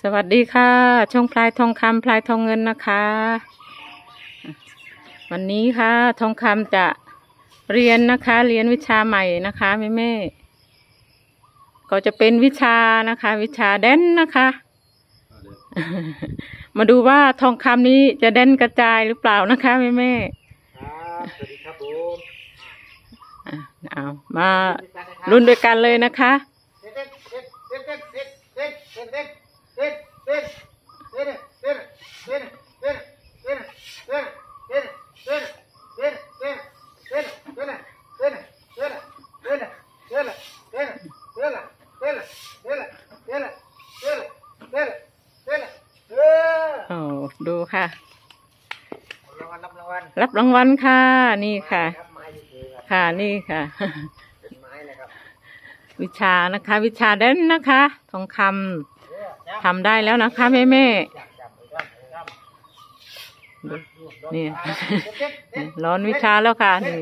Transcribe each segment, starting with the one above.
สวัสดีค่ะ ช่องพลายทองคำพลายทองเงินนะคะ วันนี้ค่ะ ทองคำจะเรียนนะคะ เรียนวิชาใหม่นะคะแม่แม่ก็จะเป็นวิชานะคะ วิชาแดนนะคะ มาดูว่าทองคำนี้จะแดนกระจายหรือเปล่านะคะแม่แม่สวัสดีครับผมเอามาลุ้นด้วยกันเลยนะคะ โอ้ดูค่ะ รับรางวัลค่ะ นี่ค่ะ ค่ะนี่ค่ะ วิชานะคะ วิชาเด่นนะคะ ทองคำ ทำได้แล้วนะคะแม่แม่นี่ร้อนวิชาแล้วค่ะนี่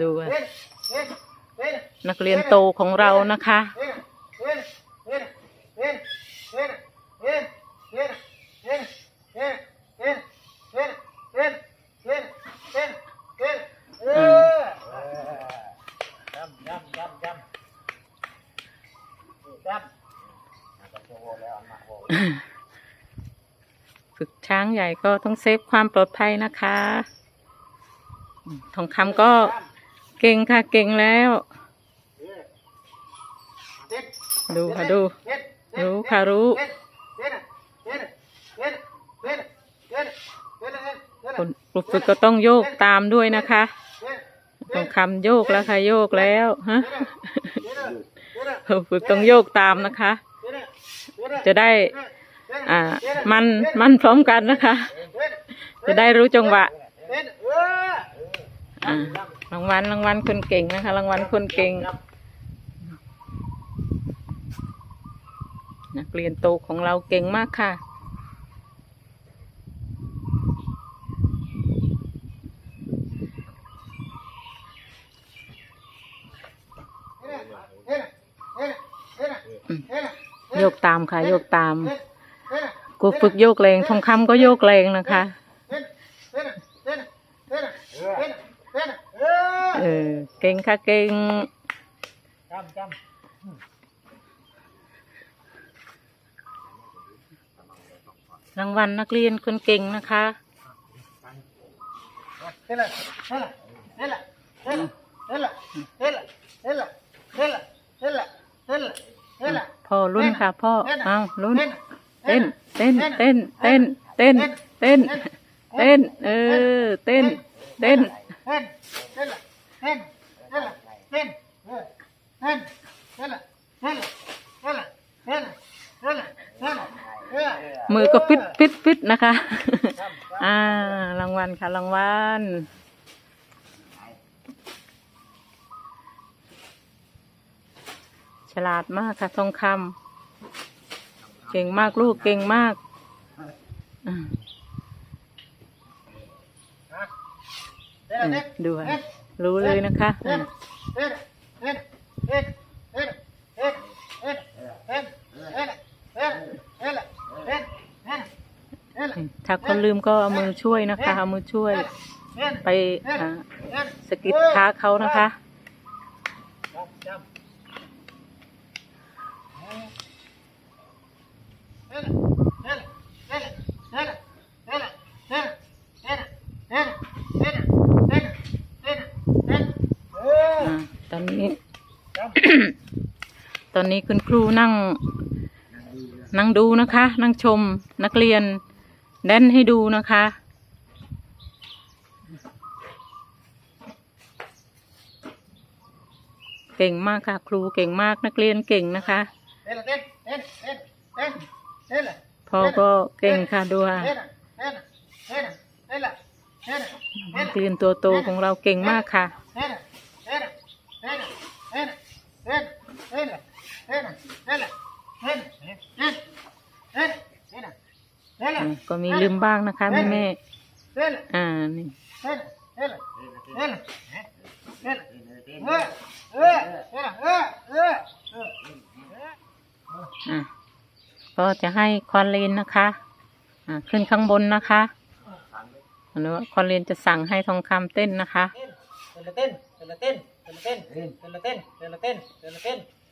ดูนักเรียนโตของเรานะคะ ฝึกช้าง ใหญ่ก็ต้องเซฟความปลอดภัยนะคะ ทองคำก็เก่งค่ะเก่งแล้ว ดูค่ะดู รู้ค่ะรู้คนครูฝึกก็ต้องโยกตามด้วยนะคะทองคำโยกแล้วค่ะโยกแล้วฮะฝึกต้องโยกตามนะคะ จะได้ อ่า มันมันพร้อมกันนะคะ จะได้รู้จังหวะอ่ารางวัลรางวัลคนเก่งนะคะ รางวัลคนเก่ง นักเรียนโตของเราเก่งมากค่ะโยกตามค่ะ โยกตาม ก็ฝึกโยกแรงทองคำก็โยกแรงนะคะเออเก่งค่ะเก่งรางวัลนักเรียนคนเก่งนะคะพ่อรุ่นค่ะพ่อ เอารุ่นเต้น เต้นเต้นเต้นเต้นเต้นเต้นเออเต้นเต้นเฮ้ยเฮ้ยเฮ้ยเฮ้ยเฮ้ยเฮ้ยเฮ้ยเฮ้ยเฮ้ยเฮ้ยเฮ้ยเฮ้ยเฮ้ยมือก็ฟิตฟิตฟิตนะคะ อ่ารางวัลค่ะรางวัลฉลาดมากค่ะทองคำ เก่งมากลูกเก่งมากอ่าอืมดูค่ะรู้เลยนะคะอืมถ้าคนลืมก็เอามือช่วยนะคะ เอามือช่วย ไปอ่าสะกิดขาเขานะคะ อ่าตอนนี้ ต อนนี้คุณครูนั่ง นั่งดูนะคะ นั่งชมนักเรียนแดนให้ดูนะคะเก่งมากค่ะ ครูเก่งมากนักเรียนเก่งนะคะพ่อก็เก่งค่ะดูค่ะนักเรียนตัวโตของเราเก่งมากค่ะ ก็มีลืมบ้างนะคะแม่แม่อ่านี่ก็จะให้คอนเลนนะคะอ่าขึ้นข้างบนนะคะหรือว่คอนเลนจะสั่งให้ทองคำเต้นนะคะเต้นเต้นเต้นเต้นเต้นเต้นเต้นเต้นเต้น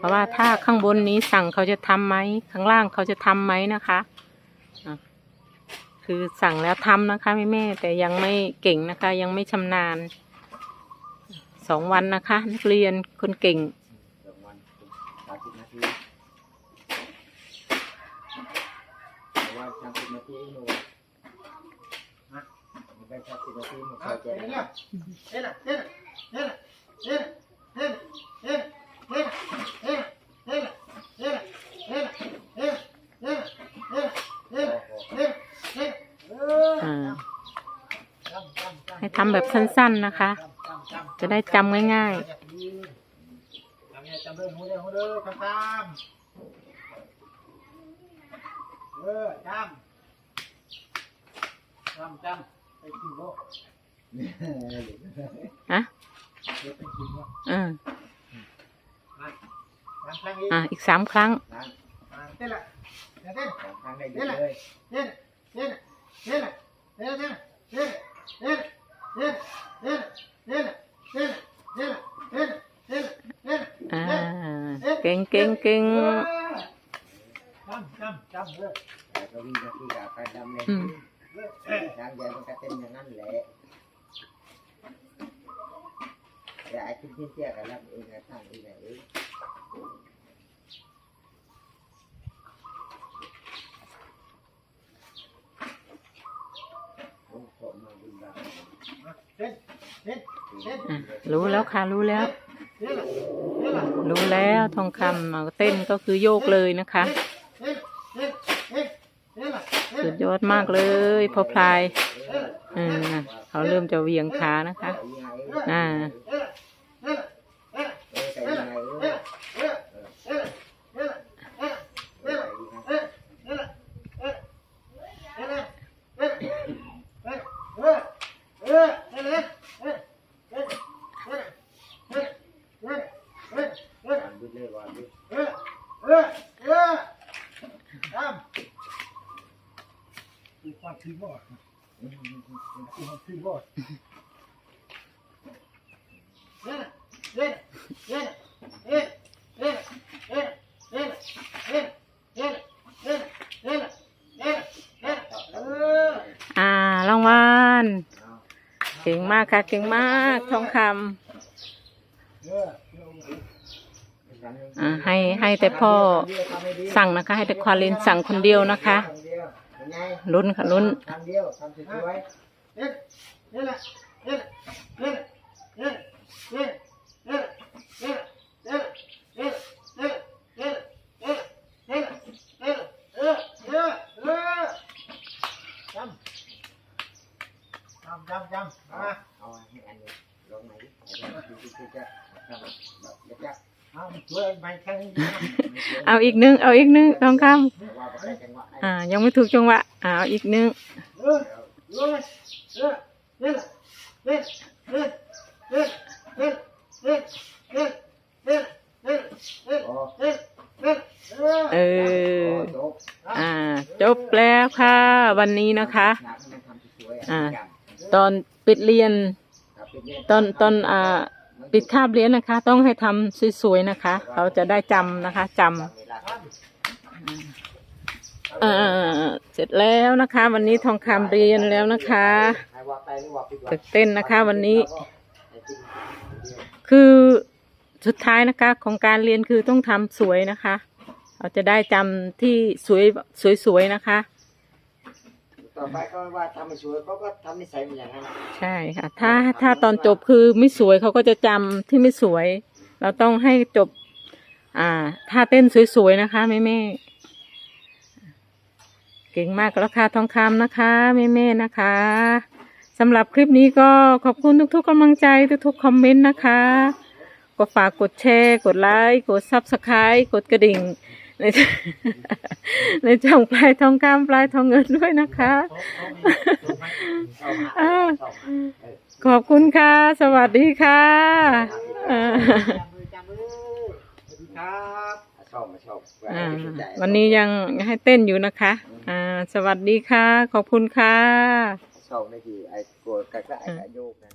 เพราะว่าถ้าข้างบนนี้สั่งเขาจะทำไหมข้างล่างเขาจะทำไหมนะคะคือสั่งแล้วทำนะคะแม่แม่แต่ยังไม่เก่งนะคะ ยังไม่ชำนาญสองวันนะคะ นักเรียนคนเก่งสนี่าสนี่นูนี่ะเนี่ะ อให้ทำแบบสั้นๆนะคะ จะได้จำง่ายๆอะอ่าอะอีกสามครั้งเต้นละเต้นเต้นเต้น เก่งเก่งเก่งเก่งอย่าไอ้ที่เสียกันรับเองนะท่านเองนอง รู้แล้วค่ะรู้แล้ว รู้แล้วทองคำเต้นก็คือโยกเลยนะคะสุดยอดมากเลยพอพลายอ่าเขาเริ่มจะเวียงขานะคะ อ่า เออทำคือความคิดว่าคือความคิดว่าเล่นเล่นเล่นเล่นเล่นเล่นเล่นเล่นเล่นเล่นเล่นเล่นเล่นเอออ่ารางวัลเก่งมากค่ะเก่งมากทองคำ เออ อ่าให้ให้แต่พ่อสั่งนะคะ ให้แต่ควาลินสั่งคนเดียวนะคะลุ้นค่ะลุ้นทำเดียวทำสวยเล่นเล่นเล่นเล่นเล่นเล่นเล่น เอาอีกนึง เอาอีกนึงทองคำอ่า ยังไม่ถูกจังหวะเอาอีกนึงเออ อ่า จบแล้วค่ะ วันนี้นะคะ อ่า ตอนปิดเรียน ตอนตอนอ่า ปิดคาบเรียนนะคะ ต้องให้ทำสวยๆนะคะ เขาจะได้จำนะคะจำอ่าเสร็จแล้วนะคะ วันนี้ทองคำเรียนแล้วนะคะตื่นเต้นนะคะ วันนี้ คือสุดท้ายนะคะ ของการเรียนคือต้องทำสวยนะคะเราจะได้จำที่สวยสวยๆนะคะ ต่อไปก็ว่าทำไม่สวยเขาก็ทำนิสัยมันอย่างนั้นใช่ค่ะ ถ้าถ้าตอนจบคือไม่สวยเขาก็จะจำที่ไม่สวย เราต้องให้จบ อ่าท่าเต้นสวยๆนะคะแม่แม่ๆเก่งมากราคาทองคำนะคะแม่ๆนะคะสำหรับคลิปนี้ก็ขอบคุณทุกๆกำลังใจทุกๆคอมเมนต์นะคะ ก็ฝากกดแชร์ กดไลค์ กดซับสไครต์กดกระดิ่ง ในในช่องปลายทองคำปลายทองเงินด้วยนะคะอ่าขอบคุณค่ะ สวัสดีค่ะอ่าจับมือจับมือสวัสดีครับชอบมาชอบอ่าวันนี้ยังให้เต้นอยู่นะคะ อ่า สวัสดีค่ะ ขอบคุณค่ะชอบในที่ไอ้โกดกระกระไอ้กระโยกนะ